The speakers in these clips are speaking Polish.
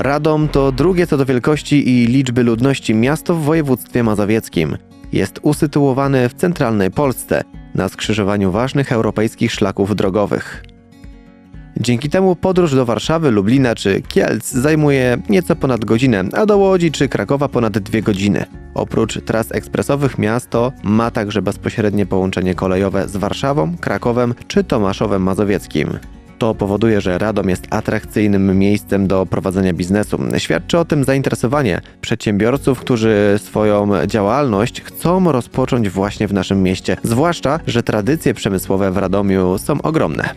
Radom to drugie co do wielkości i liczby ludności miasto w województwie mazowieckim. Jest usytuowane w centralnej Polsce, na skrzyżowaniu ważnych europejskich szlaków drogowych. Dzięki temu podróż do Warszawy, Lublina czy Kielc zajmuje nieco ponad godzinę, a do Łodzi czy Krakowa ponad dwie godziny. Oprócz tras ekspresowych miasto ma także bezpośrednie połączenie kolejowe z Warszawą, Krakowem czy Tomaszowem Mazowieckim. To powoduje, że Radom jest atrakcyjnym miejscem do prowadzenia biznesu. Świadczy o tym zainteresowanie przedsiębiorców, którzy swoją działalność chcą rozpocząć właśnie w naszym mieście. Zwłaszcza, że tradycje przemysłowe w Radomiu są ogromne.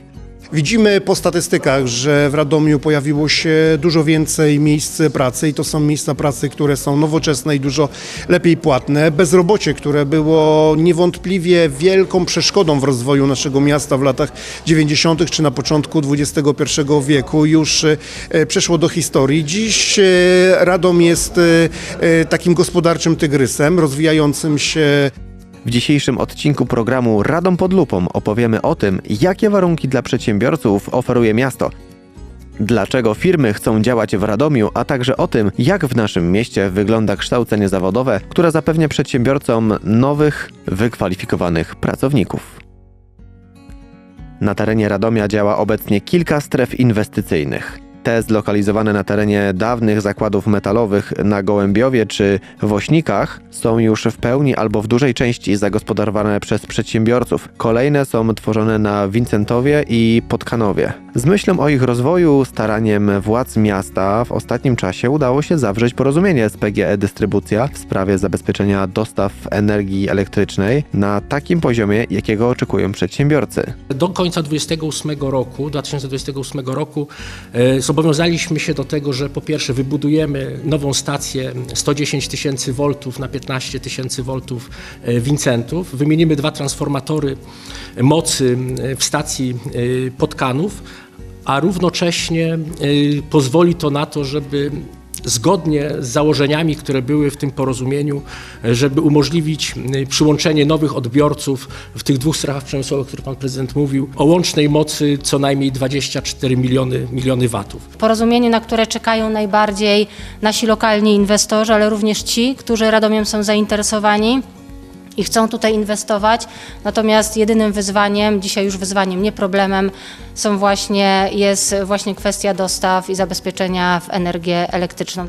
Widzimy po statystykach, że w Radomiu pojawiło się dużo więcej miejsc pracy i to są miejsca pracy, które są nowoczesne i dużo lepiej płatne. Bezrobocie, które było niewątpliwie wielką przeszkodą w rozwoju naszego miasta w latach 90. czy na początku XXI wieku, już e, przeszło do historii. Dziś e, Radom jest e, takim gospodarczym tygrysem, rozwijającym się W dzisiejszym odcinku programu Radom pod lupą opowiemy o tym, jakie warunki dla przedsiębiorców oferuje miasto. Dlaczego firmy chcą działać w Radomiu, a także o tym, jak w naszym mieście wygląda kształcenie zawodowe, które zapewnia przedsiębiorcom nowych, wykwalifikowanych pracowników. Na terenie Radomia działa obecnie kilka stref inwestycyjnych. Te zlokalizowane na terenie dawnych zakładów metalowych na Gołębiowie czy Wośnikach są już w pełni albo w dużej części zagospodarowane przez przedsiębiorców. Kolejne są tworzone na Wincentowie i Podkanowie. Z myślą o ich rozwoju, staraniem władz miasta w ostatnim czasie udało się zawrzeć porozumienie z PGE Dystrybucja w sprawie zabezpieczenia dostaw energii elektrycznej na takim poziomie, jakiego oczekują przedsiębiorcy. Do końca 28 roku, 2028 roku e, zobowiązaliśmy się do tego, że po pierwsze wybudujemy nową stację 110 tysięcy voltów na 15 tysięcy voltów e, Wincentów, wymienimy dwa transformatory mocy e, w stacji e, Podkanów, a równocześnie pozwoli to na to, żeby zgodnie z założeniami, które były w tym porozumieniu, żeby umożliwić e, przyłączenie nowych odbiorców w tych dwóch strefach przemysłowych, o których pan prezydent mówił, o łącznej mocy co najmniej 24 miliony, miliony watów. Porozumienie, na które czekają najbardziej nasi lokalni inwestorzy, ale również ci, którzy Radomiem są zainteresowani i chcą tutaj inwestować. Natomiast jedynym wyzwaniem, dzisiaj już wyzwaniem, nie problemem, są właśnie, jest właśnie kwestia dostaw i zabezpieczenia w energię elektryczną.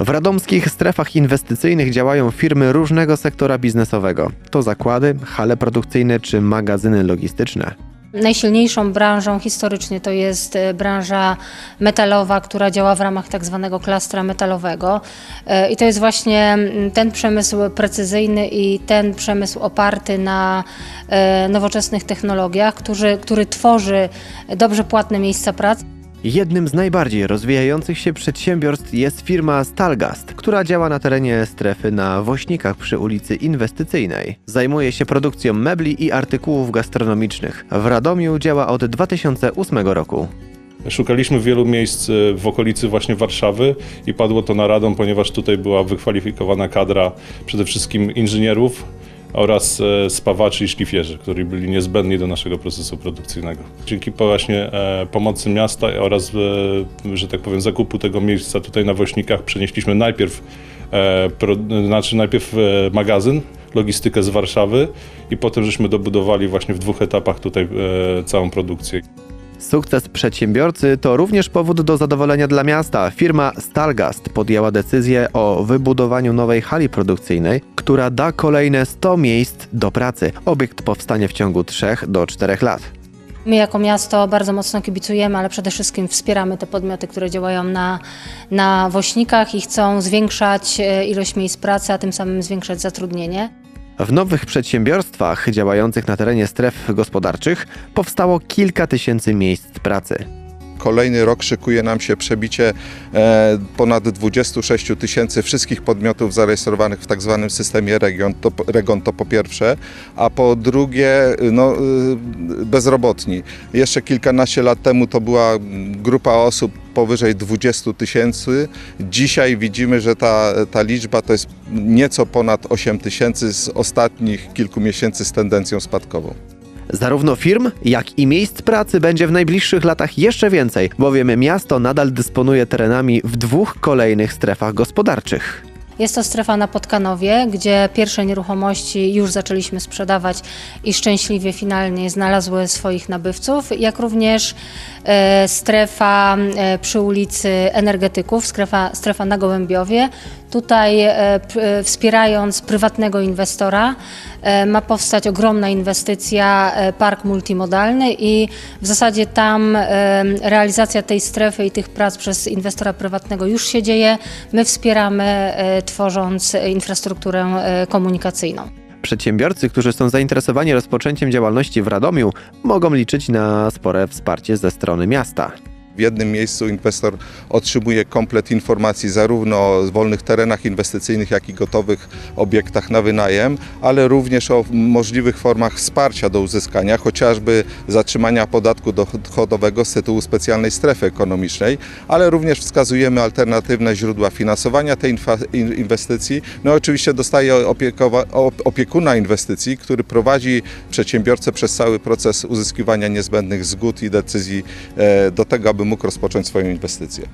W radomskich strefach inwestycyjnych działają firmy różnego sektora biznesowego. To zakłady, hale produkcyjne czy magazyny logistyczne. Najsilniejszą branżą historycznie to jest e, branża metalowa, która działa w ramach tak zwanego klastra metalowego. E, I to jest właśnie ten przemysł precyzyjny i ten przemysł oparty na e, nowoczesnych technologiach, który, który tworzy dobrze płatne miejsca pracy. Jednym z najbardziej rozwijających się przedsiębiorstw jest firma Stalgast, która działa na terenie strefy na Wośnikach przy ulicy Inwestycyjnej. Zajmuje się produkcją mebli i artykułów gastronomicznych. W Radomiu działa od 2008 roku. Szukaliśmy wielu miejsc e, w okolicy właśnie Warszawy i padło to na Radom, ponieważ tutaj była wykwalifikowana kadra przede wszystkim inżynierów oraz e, spawaczy i szlifierzy, którzy byli niezbędni do naszego procesu produkcyjnego. Dzięki właśnie e, pomocy miasta oraz, e, że tak powiem, zakupu tego miejsca tutaj na Wośnikach przenieśliśmy najpierw, znaczy najpierw magazyn, logistykę z Warszawy i potem żeśmy dobudowali właśnie w dwóch etapach tutaj całą produkcję. Sukces przedsiębiorcy to również powód do zadowolenia dla miasta. Firma Stalgast podjęła decyzję o wybudowaniu nowej hali produkcyjnej, która da kolejne 100 miejsc do pracy. Obiekt powstanie w ciągu 3 do 4 lat. My jako miasto bardzo mocno kibicujemy, ale przede wszystkim wspieramy te podmioty, które działają na, na Wośnikach i chcą zwiększać e, ilość miejsc pracy, a tym samym zwiększać zatrudnienie. W nowych przedsiębiorstwach działających na terenie stref gospodarczych powstało kilka tysięcy miejsc pracy. Kolejny rok szykuje nam się przebicie e, ponad 26 tysięcy wszystkich podmiotów zarejestrowanych w tak zwanym systemie region to, Regon, to po pierwsze, a po drugie no, y, bezrobotni. Jeszcze kilkanaście lat temu to była grupa osób powyżej 20 tysięcy. Dzisiaj widzimy, że ta, ta liczba to jest nieco ponad 8 tysięcy z ostatnich kilku miesięcy z tendencją spadkową. Zarówno firm, jak i miejsc pracy będzie w najbliższych latach jeszcze więcej, bowiem miasto nadal dysponuje terenami w dwóch kolejnych strefach gospodarczych. Jest to strefa na Podkanowie, gdzie pierwsze nieruchomości już zaczęliśmy sprzedawać i szczęśliwie finalnie znalazły swoich nabywców, jak również e, strefa e, przy ulicy Energetyków, strefa, strefa na Gołębiowie. Tutaj e, wspierając prywatnego inwestora ma powstać ogromna inwestycja, e, park multimodalny i w zasadzie tam e, realizacja tej strefy i tych prac przez inwestora prywatnego już się dzieje. My wspieramy e, tworząc e, infrastrukturę e, komunikacyjną. Przedsiębiorcy, którzy są zainteresowani rozpoczęciem działalności w Radomiu, mogą liczyć na spore wsparcie ze strony miasta. W jednym miejscu inwestor otrzymuje komplet informacji zarówno o wolnych terenach inwestycyjnych, jak i gotowych obiektach na wynajem, ale również o możliwych formach wsparcia do uzyskania, chociażby zatrzymania podatku dochodowego z tytułu specjalnej strefy ekonomicznej, ale również wskazujemy alternatywne źródła finansowania tej inwestycji. No i oczywiście dostaje opiekuna inwestycji, który prowadzi przedsiębiorcę przez cały proces uzyskiwania niezbędnych zgód i decyzji e, do tego, aby mógł rozpocząć swoją inwestycję.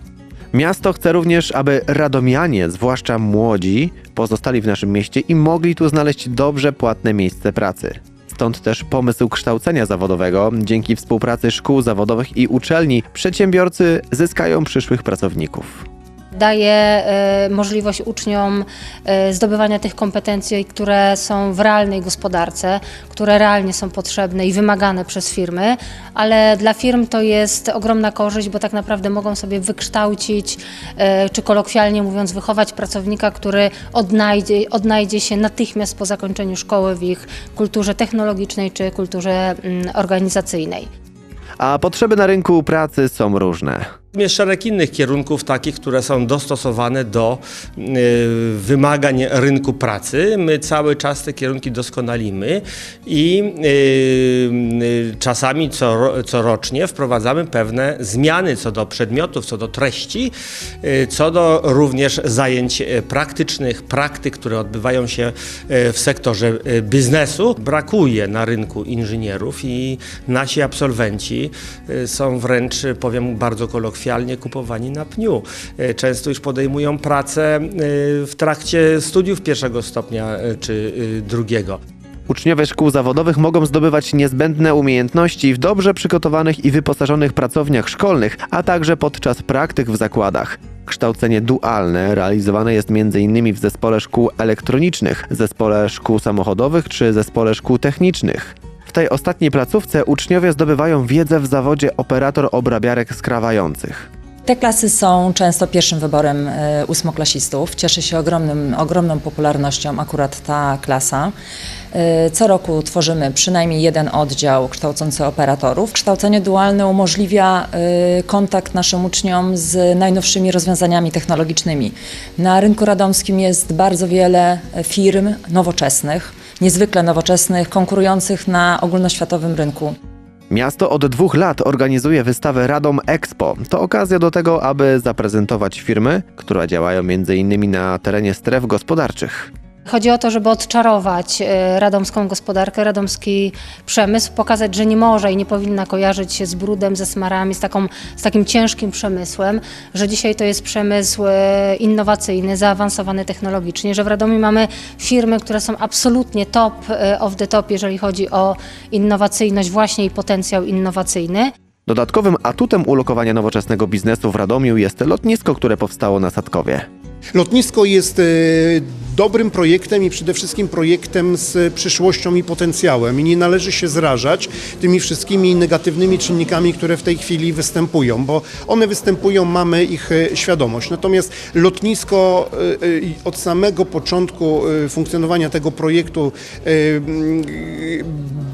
Miasto chce również, aby radomianie, zwłaszcza młodzi, pozostali w naszym mieście i mogli tu znaleźć dobrze płatne miejsce pracy. Stąd też pomysł kształcenia zawodowego. Dzięki współpracy szkół zawodowych i uczelni przedsiębiorcy zyskają przyszłych pracowników. Daje e, możliwość uczniom e, zdobywania tych kompetencji, które są w realnej gospodarce, które realnie są potrzebne i wymagane przez firmy, ale dla firm to jest ogromna korzyść, bo tak naprawdę mogą sobie wykształcić, e, czy kolokwialnie mówiąc, wychować pracownika, który odnajdzie, odnajdzie się natychmiast po zakończeniu szkoły w ich kulturze technologicznej czy kulturze mm, organizacyjnej. A potrzeby na rynku pracy są różne. Jest szereg innych kierunków takich, które są dostosowane do y, wymagań rynku pracy. My cały czas te kierunki doskonalimy i y, y, czasami co, corocznie wprowadzamy pewne zmiany co do przedmiotów, co do treści, co do również zajęć praktycznych, praktyk, które odbywają się w sektorze biznesu. Brakuje na rynku inżynierów i nasi absolwenci są wręcz, powiem bardzo kolokwialnie, kupowani na pniu. Y, Często już podejmują pracę y, w trakcie studiów pierwszego stopnia y, czy drugiego. Uczniowie szkół zawodowych mogą zdobywać niezbędne umiejętności w dobrze przygotowanych i wyposażonych pracowniach szkolnych, a także podczas praktyk w zakładach. Kształcenie dualne realizowane jest m.in. w zespole szkół elektronicznych, zespole szkół samochodowych czy zespole szkół technicznych. W tej ostatniej placówce uczniowie zdobywają wiedzę w zawodzie operator obrabiarek skrawających. Te klasy są często pierwszym wyborem e, ósmoklasistów. Cieszy się ogromnym, ogromną popularnością akurat ta klasa. E, Co roku tworzymy przynajmniej jeden oddział kształcący operatorów. Kształcenie dualne umożliwia e, kontakt naszym uczniom z najnowszymi rozwiązaniami technologicznymi. Na rynku radomskim jest bardzo wiele firm nowoczesnych, niezwykle nowoczesnych, konkurujących na ogólnoświatowym rynku. Miasto od dwóch lat organizuje wystawę Radom Expo. To okazja do tego, aby zaprezentować firmy, które działają m.in. na terenie stref gospodarczych. Chodzi o to, żeby odczarować e, radomską gospodarkę, radomski przemysł, pokazać, że nie może i nie powinna kojarzyć się z brudem, ze smarami, z, taką, z takim ciężkim przemysłem, że dzisiaj to jest przemysł e, innowacyjny, zaawansowany technologicznie, że w Radomiu mamy firmy, które są absolutnie top e, of the top, jeżeli chodzi o innowacyjność właśnie i potencjał innowacyjny. Dodatkowym atutem ulokowania nowoczesnego biznesu w Radomiu jest lotnisko, które powstało na Sadkowie. Lotnisko jest dobrym projektem i przede wszystkim projektem z przyszłością i potencjałem i nie należy się zrażać tymi wszystkimi negatywnymi czynnikami, które w tej chwili występują, bo one występują, mamy ich e, świadomość. Natomiast lotnisko e, e, od samego początku funkcjonowania tego projektu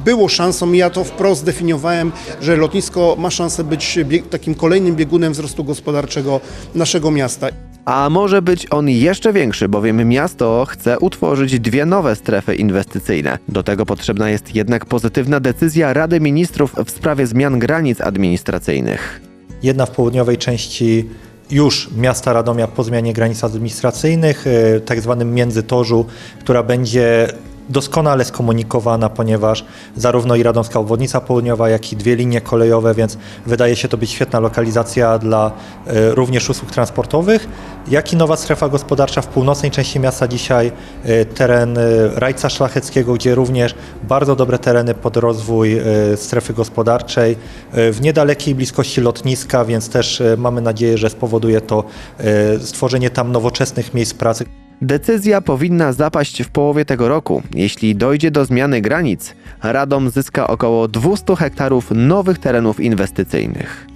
było szansą ja to wprost definiowałem, że lotnisko ma szansę być takim kolejnym biegunem wzrostu gospodarczego naszego miasta. A może być on jeszcze większy, bowiem miasto chce utworzyć dwie nowe strefy inwestycyjne. Do tego potrzebna jest jednak pozytywna decyzja Rady Ministrów w sprawie zmian granic administracyjnych. Jedna w południowej części już miasta Radomia po zmianie granic administracyjnych, e, tak zwanym Międzytorzu, która będzie doskonale skomunikowana, ponieważ zarówno i Radomska Obwodnica Południowa, jak i dwie linie kolejowe, więc wydaje się to być świetna lokalizacja dla e, również usług transportowych, jak i nowa strefa gospodarcza w północnej części miasta dzisiaj, e, teren e, Rajca Szlacheckiego, gdzie również bardzo dobre tereny pod rozwój strefy gospodarczej, w niedalekiej bliskości lotniska, więc też mamy nadzieję, że spowoduje to stworzenie tam nowoczesnych miejsc pracy. Decyzja powinna zapaść w połowie tego roku. Jeśli dojdzie do zmiany granic, Radom zyska około 200 hektarów nowych terenów inwestycyjnych.